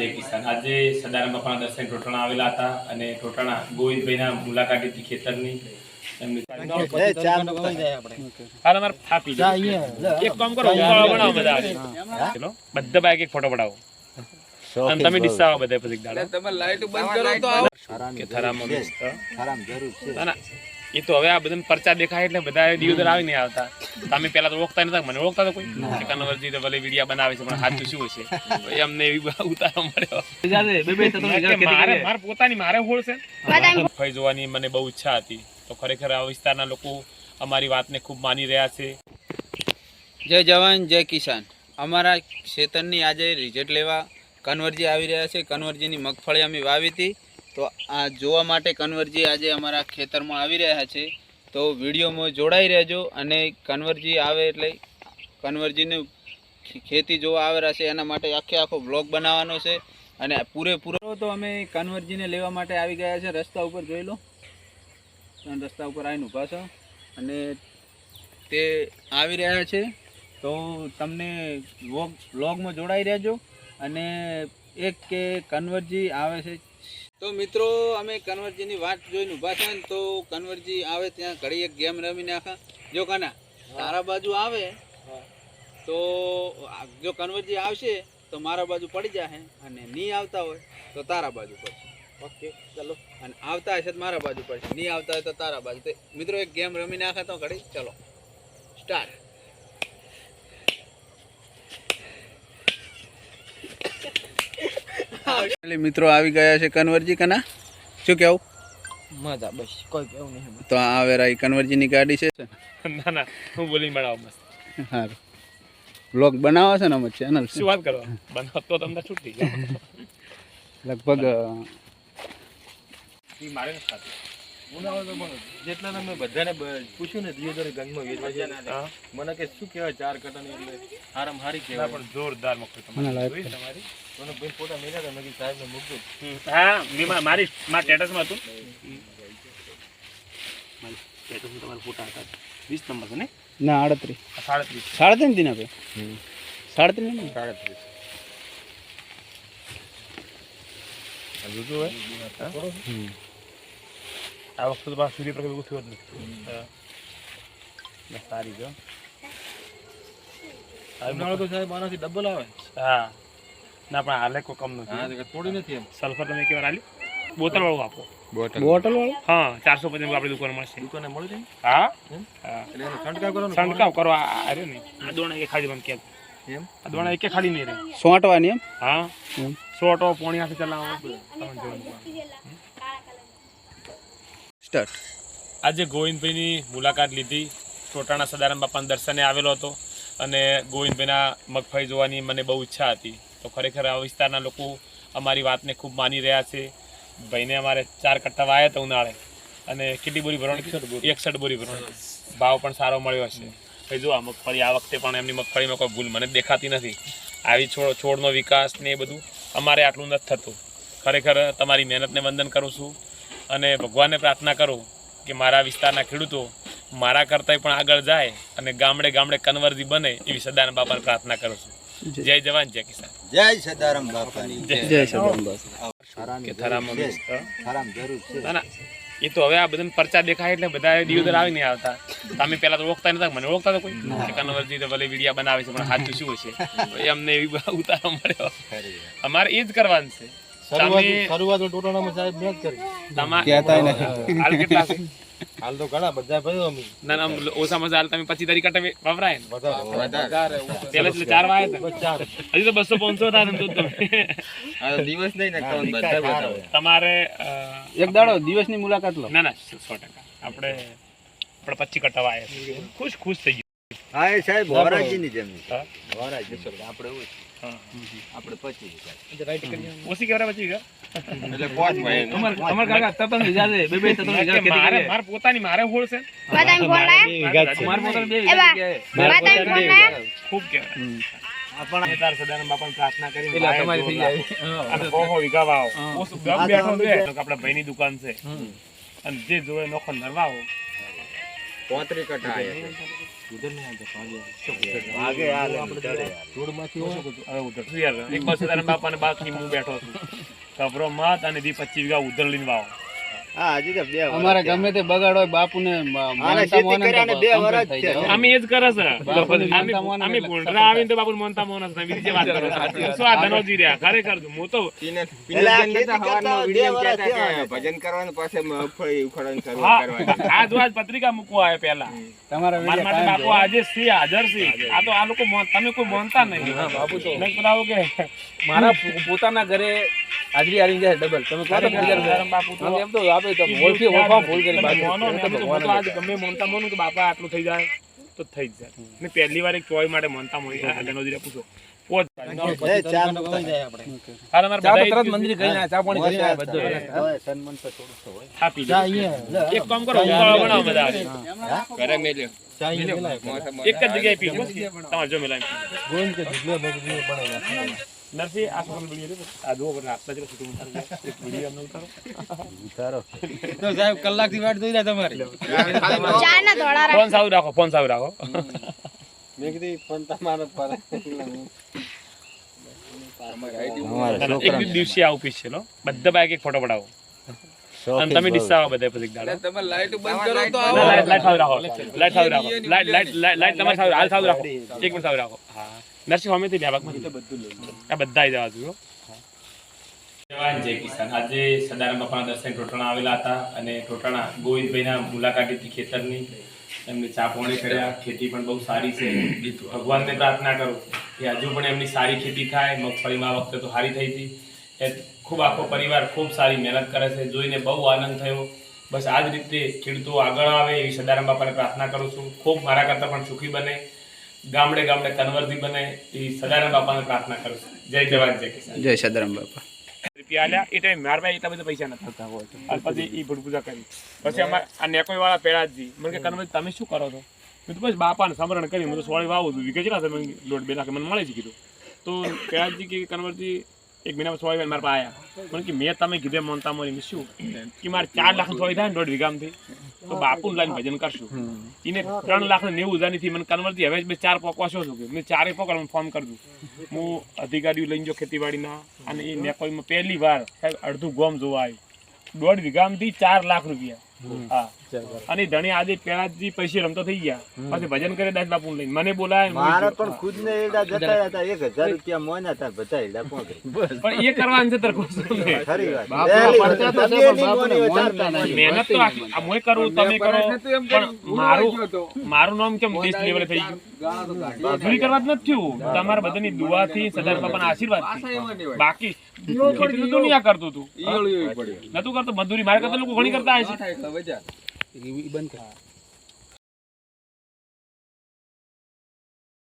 જય કિસાન આજે સદારામ બાપાના દર્શન ટોટાણા આવેલા હતા અને ટોટાણા ગોવિંદભાઈના મુલાકાતી ખેતરની. એમની હાલ અમારે થાપી દો. એક કામ કરો બનાવો બધા બધા બાઈક એક ફોટો પડાવો. તમે ડિસ્સાવો બધા પછી તમે લાઈટ બંધ કરો તો આવો. કે થરામાં મસ્ત. ના, ના. એ તો હવે આ બધા પરચા દેખાય એટલે બધા દિવસ આવી નહીં આવતા. તમે પેલા તો ઓળખતા નતા મને ઓળખતા તો કોઈ. કનવરજી તો ભલે વિડિયા બનાવે છે પણ સાચું શું હશે? તો એમને એવી ઉતારો મળ્યો. મારે મારે પોતાની મારે હોળ છે. ફઈ જોવાની મને બહુ ઈચ્છા હતી. તો ખરેખર આ વિસ્તારના લોકો અમારી વાતને ખૂબ માની રહ્યા છે. જય જવાન જય કિસાન. અમારા ખેતરની આજે રિઝલ્ટ લેવા કન્વરજી આવી રહ્યા છે. કન્વરજીની મગફળી અમે વાવી હતી. તો આ જોવા માટે કન્વરજી આજે અમારા ખેતરમાં આવી રહ્યા છે. તો વિડીયોમાં જોડાઈ રહેજો અને કન્વરજી આવે એટલે કન્વરજીની ખેતી જોવા આવેલા છે એના માટે આખે આખો બ્લોગ બનાવવાનો છે અને પૂરેપૂરો તો અમે કન્વરજીને લેવા માટે આવી ગયા છે. રસ્તા ઉપર જોઈ લો. રસ્તા ઉપર આવીને ઊભા છો. અને તે આવી રહ્યા છે. તો તમને વ્લોગ, વ્લોગમાં જોડાઈ રહેજો. અને એક કે કન્વરજી આવે છે તો મિત્રો અમે કન્વરજીની વાત જોઈને ઊભા છે ને તો કન્વરજી આવે ત્યાં ઘડી એક ગેમ રમી નાખા. જો કાના તારા બાજુ આવે તો જો કન્વરજી આવશે તો મારા બાજુ પડી જશે અને નહીં આવતા હોય તો તારા બાજુ પડશે. ઓકે ચલો. અને આવતા હશે તો મારા બાજુ પડશે નહીં આવતા હોય તો તારા બાજુ. તો મિત્રો એક ગેમ રમી નાખા તો ઘડી ચલો. સ્ટાર્ટ મિત્રો આવી ગયા છે કન્વરજી કના? શું કેવું? મજા બસ કોઈ કેવું નહીં. તો આ વેરા કન્વરજીની ગાડી છે ના? ના હું બોલી મળાવ મસ્ત. સારું બ્લોગ બનાવો છે ને અમે ચેનલ શું વાત કરવા બનાવતો તમને છૂટી જાય લગભગ ઈ મારે જેટલા મેં બધાને પૂછ્યું ને દિયોદર ગંગમાં વેચવા છે મને કે શું કહેવાય ચાર કટન એટલે હારામ હારી કેવા કહેવાય પણ જોરદાર મગફળી તમારી. મને લાગે જોઈ તમારી? મને ભાઈ ફોટા મેળ્યા હતા મેં સાહેબને મૂકજો. હા મેં મારી મારા સ્ટેટસમાં હતું. મારી સ્ટેટસમાં તમારા ફોટા હતા. વીસ નંબર છે ને? ના આડત્રીસ. સાડત્રીસ. સાડત્રીસ દિન આપે? સાડત્રીસ નહીં? સાડત્રીસ. આ વખતે તો પાછું સૂર્યપ્રકાશ એવું થયો જ નથી. હા. સારી જો ઉનાળો તો સાહેબ આનાથી ડબલ આવે. હા. ના પણ હાલે કોઈ કમ નથી તો થોડી નથી એમ. સલ્ફર તમે કેવા આલ્યું બોટલ વાળું આપો. બોટલ વાળું? હા ચારસો પચાસ આપણી દુકાન મળશે. દુકાને મળી જાય હા. છંટકાવ કરો છંટકાવ કરો અરે નહીં આ દોણા એક ખાલી મને કેમ એમ? આ દોણા એક ખાલી નહીં રે સોંટવાની એમ? હા. સોટો પોણી હાથે ચલાવો સ્ટાર્ટ આજે ગોવિંદભાઈની મુલાકાત લીધી. ચોટાણા સદારામ બાપાના દર્શને આવેલો હતો. અને ગોવિંદભાઈના મગફળી જોવાની મને બહુ ઈચ્છા હતી. તો ખરેખર આ વિસ્તારના લોકો અમારી વાતને ખૂબ માની રહ્યા છે. ભાઈને અમારે ચાર કટ્ટા વાયા હતા ઉનાળે. અને કેટલી બોરી ભરવાની? એકસઠ બોરી. ભરવાની. ભાવ પણ સારો મળ્યો હશે. ભાઈ જો આ મગફળી આ વખતે પણ એમની મગફળીમાં કોઈ ભૂલ મને દેખાતી નથી. આવી છોડ છોડનો વિકાસ ને એ બધું અમારે આટલું નથી થતું. ખરેખર તમારી મહેનતને વંદન કરું છું અને ભગવાનને પ્રાર્થના કરું કે મારા વિસ્તારના ખેડૂતો મારા કરતાંય પણ આગળ જાય અને ગામડે ગામડે કન્વર્જી બને એવી સદાન બાપાને પ્રાર્થના કરું છું. જય. જવાન જય કિસાન. જય સદારામ બાપાની. જય સદારામ. કે થરામ. આરામ જરૂર છે. ના એ તો હવે આ બધા પરચા દેખાય એટલે બધા દિવસ આવી નહીં આવતા. તમે પેલા તો ઓળખતા નતા મને ઓળખતા તો કોઈ. કનવરજી તો ભલે વિડિયા બનાવે છે પણ સાચું શું હશે? તો એમને એવી ઉતારો મળ્યો. અમારે એ જ કરવાનું છે. તમે શરૂઆત ટોટાણામાં સાહેબ મેં જ કરી. તમા- કહેતાય નથી. હાલ કેટલા છે? હાલ તો ઘણા બધા ભાઈઓ અમે. ના ના ઓછામાં ઓછા હાલ તમે પચીસ તારીખ કટે વપરાય ને. પેલા એટલે ચાર વાય હતા. હજી તો બસો પાંચસો હતા ને દિવસ નહીં ને તમારે એક દાડો દિવસની મુલાકાત લો. ના ના સો ટકા. આપણે આપણે પચી કટ્ટા આવ્યા ખુશ ખુશ થઈ ગયું. હા એ સાહેબ વરાજીની હા. વરાજી આપણે ગયું આપણે પચી. ઓછી કેવડા પચી ગયા એટલે ભાઈ અમાર ભાઈની દુકાન છે અને જે જોવે નોખો નરવાવો પાંત્રી કટા આયા ઉધર નહીં આવતા હોય હવે ઉધર. યાર? એક બાપાને હું બેઠો છું. કબરો માત અને દી પચીસ વીઘા ઉધર લઈને વાવો. અમારે ગમે તે બગાડ હોય બાપુને મ- આને માનતા ખેતી મોને કર્યાને તો બે complete વરસ થઈ છે. જાય. અમે એ જ કરે છે. અમે માનતા મોને અમે એટલે ગોંડલા આવીને તો બાપુ માનતા મોનસ ને બીજી વાત કરો. શું આ ધનોજી રહ્યા? ખરેખર હું તો એટલે આ ખેતી કરતા બે વરસ થયા ને. ભજન કરવાનું પાસે મગફળી ઉખાડવાનું શરૂ હા કરવાની. આજ પત્રિકા મૂકવા આવે પહેલા. તમારા માટે બાપુ આજે સિંહ હાજર છે. આ તો આ લોકો તમે કોઈ માનતા નહીં. બાપુ કહેતા કે મારા પોતાના ઘરે હાજરી આવી જાય ડબલ તમે કહો તો બાપુ એમ તો આપણે તો ઓળખી ઓળખવા ભૂલ કરી આજે ગમે માનતા માનું કે બાપા આટલું થઈ જાય તો થઈ જ જાય. ને પહેલી વાર એક ચોય માટે મનતા મળી આ ધનોજી પૂછો. એક કામ કરો બનાવો બધા ઘરે મેલ્યો. એક જ જગ્યાએ પીવું તમારે જો મેલાય. નરસિંહ આ છોકરાનો વીડિયો. આ જુઓ બધા આપતા જરા છૂટું ઉતારો. એક વીડિયો અમને ઉતારો. તો સાહેબ કલાકથી વાટ જોઈ રહ્યા તમારી ચા ના ધોળા રાખ. ફોન સારું રાખો ફોન સાવ રાખો અમારા એક છોકરા દી દિવસે આવું પીસ છે બધા બાઈક એક ફોટો પડાવો અને તમે ડિસ્સાવો બધા પછી દાડો તમે લાઈટ બંધ કરો તો ના, લાઈટ લાઈટ સારું રાખો. લાઈટ સારું રાખો. લાઈટ લાઈટ તમારે સારું હાલ સારું રાખો. એક મિનિટ સારું રાખો. હા. નરસિંહ સામેથી બે ભાગમાંથી આ બધા આવી જવા જો જવાન જય કિસાન. આજે સદારામ બાપાના દર્શન ટોટણા આવેલા હતા અને ટોટાણા ગોવિંદભાઈના મુલાકાત લીધી ખેતરની. એમને ચા પાણી કર્યા. ખેતી પણ બહુ સારી છે. ભગવાનને પ્રાર્થના કરો કે હજુ પણ એમની સારી ખેતી થાય. મગફળીમાં આ વખતે તો સારી થઈ હતી. એ ખૂબ આખો પરિવાર ખૂબ સારી મહેનત કરે છે જોઈને બહુ આનંદ થયો. બસ આ જ રીતે ખેડૂતો આગળ આવે એવી સદારામ બાપાને પ્રાર્થના કરું છું. ખૂબ મારા કરતાં પણ સુખી બને ગામડે ગામડે કન્વર્ધી બને એવી સદારામ બાપાને પ્રાર્થના કરું છું. જય જવાન જય કિસાન. જય સદારામ બાપા. રૂપિયા આલ્યા એ ટાઈમ મારા પાસે એટલા બધા પૈસા નથી થતા હોય અને પછી એ ભૂડ પૂજા કરી. પછી અમારે આ નેકોઈ વાળા પેડાજી મને કે કનવર તમે શું કરો છો? મેં તો બસ બાપાને સમરણ કરી મેં તો સોળી વાવું છું વિકે લોટ બે લાખ મને મળે છે કીધું. તો પેડાજી કે કનવરજી એક મહિના પછી સોળી મારા પાસે આવ્યા મને કે મેં તમે કીધે મનતા મળી શું? કે મારે ચાર લાખ સોળી થાય દોઢ વીઘામાંથી. તો બાપુ લાઈને ભજન કરશું. એને ત્રણ લાખ ને નેવું હજારની મને કન્વર્તી હવે મેં ચાર પોકવા શું છું કે મેં ચારે પોકવા ફોન કરી દઉં હું અધિકારીઓ લઈને જો ખેતીવાડીના અને એ નેકોઈમાં પહેલી વાર સાહેબ અડધું ગોમ જોવા આવ્યું દોઢ વીઘામાંથી ચાર લાખ રૂપિયા. અને ધણી આજે પેલાજી પૈસે રમતો થઈ ગયા. પછી ભજન કરે દાસ બાપુ લઈને. મને બોલાય મારા પણ ખુદ ને એડા જતા હતા. એક હજાર રૂપિયા મોના હતા બધા એડા પણ એ કરવાનું છે તાર. ખરી વાત. મહેનત તો આ મોય કરું તમે કરો. પણ મારું મારું નામ કેમ દેશ લેવલે થઈ ગયું? મજૂરી કરવા જ નથી થયું. તમારા બધાની દુઆથી સદાર બાપાના આશીર્વાદ બાકી દુનિયા કરતું તું. નતું કરતો? મજૂરી મારે કરતા લોકો ઘણી કરતા હશે બંધ કર